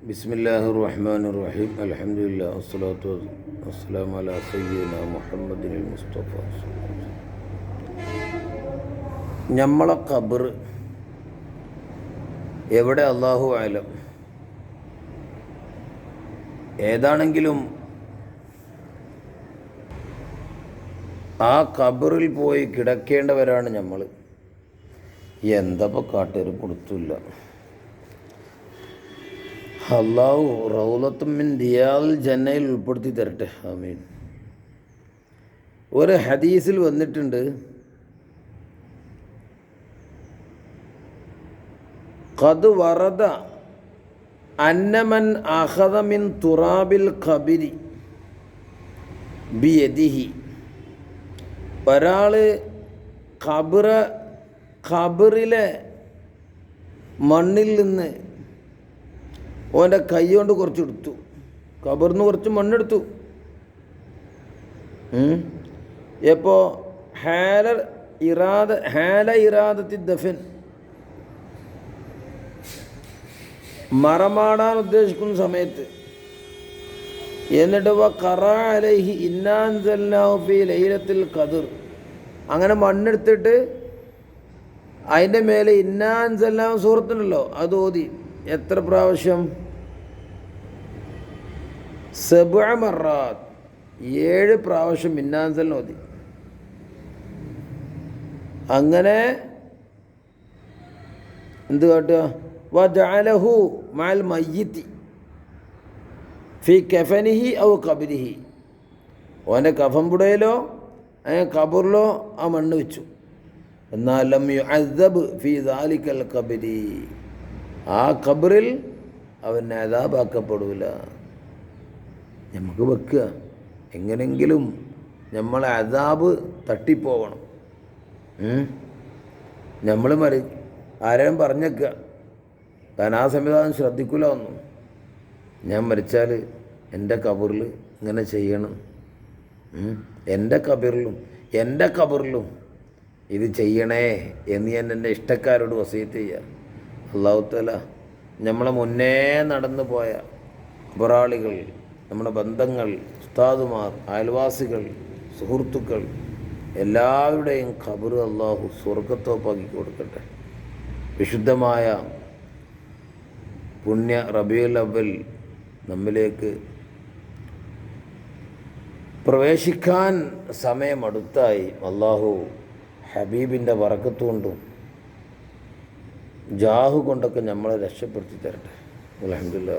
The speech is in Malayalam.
ബിസ്മില്ലാഹി റഹ്മാൻ റഹീം അലഹമില്ല വസ്സലാത്തു വസ്സലാം അല സയ്യന മുഹമ്മദ് മുസ്തഫ നമ്മളെ ഖബർ എവിടെ അള്ളാഹു ആയാലും ഏതാണെങ്കിലും ആ കബറിൽ പോയി കിടക്കേണ്ടവരാണ് നമ്മൾ എന്തപ്പോൾ കാട്ടേരും കൊടുത്തില്ല? അള്ളാഹു റൗലത്തുമിൻ ദിയാൽ ജന്നയിൽ ഉൾപ്പെടുത്തി തരട്ടെ. ആമീൻ. ഒരു ഹദീസിൽ വന്നിട്ടുണ്ട്. ഖദ് വറദ അന്നമൻ അഹദമിൻ തുറാബിൽ ഖബിരി ബിയദിഹി. ഒരാൾ ഖബറ ഖബറിലെ മണ്ണിൽ നിന്ന് ഓന്റെ കൈ കൊണ്ട് കുറച്ച് എടുത്തു കബറിന്ന് കുറച്ച് മണ്ണെടുത്തു. എപ്പോൾ ഹാല ഇറാദ ഹാല ഇറാദത്തി ദഫൻ. മറമാടാൻ ഉദ്ദേശിക്കുന്ന സമയത്ത്. എന്നിട്ട് വ ഇന്നാൻസല്ലാഫി ലൈലത്തിൽ കതിർ അങ്ങനെ മണ്ണെടുത്തിട്ട് അതിന്റെ മേലെ ഇന്നാൻസല്ലാ സുഹൃത്തുണ്ടല്ലോ അത് ഓതി. എത്ര പ്രാവശ്യം? സെബുമറാത്ത് ഏഴ് പ്രാവശ്യം മിന്നാൻസൽ ഓതി അങ്ങനെ എന്ത് കാട്ടുക? വജാലഹു മാൽ മയ്യത്തി. ഫി കഫനിഹി ഔ കബിരിഹി ഓന്റെ കഫം പുടയിലോ കബറിലോ ആ മണ്ണ് വെച്ചു. എന്നാലും ഫി ദാലിക്കൽ കബരി ആ ഖബറിൽ അവൻ അതാബാക്കപ്പെടൂല നമുക്ക് വെക്കുക. എങ്ങനെങ്കിലും നമ്മളെ അതാബ് തട്ടിപ്പോവണം. നമ്മൾ മരി ആരെയും പറഞ്ഞേക്കുക. കാരണം ആ സംവിധാനം ശ്രദ്ധിക്കില്ല ഒന്നും. ഞാൻ മരിച്ചാൽ എന്റെ കബറിൽ ഇങ്ങനെ ചെയ്യണം. എന്റെ കബറിലും എന്റെ കബറിലും ഇത് ചെയ്യണേ എന്ന് ഞാൻ എന്റെ ഇഷ്ടക്കാരോട് വസീത്ത് ചെയ്യുക അള്ളാഹുത്തല നമ്മളെ മുന്നേ നടന്നു പോയ ഖബറാളികൾ നമ്മുടെ ബന്ധങ്ങൾ ഉസ്താദുമാർ അയൽവാസികൾ സുഹൃത്തുക്കൾ എല്ലാവരുടെയും ഖബർ അള്ളാഹു സ്വർഗത്തോപ്പാക്കി കൊടുക്കട്ടെ. വിശുദ്ധമായ പുണ്യ റബിയുൽ അവൽ നമ്മിലേക്ക് പ്രവേശിക്കാൻ സമയമടുത്തായി അള്ളാഹു ഹബീബിന്റെ വറക്കത്തുകൊണ്ടും ജാഹു കൊണ്ടൊക്കെ നമ്മളെ രക്ഷപ്പെടുത്തി തരട്ടെ. അലഹമില്ല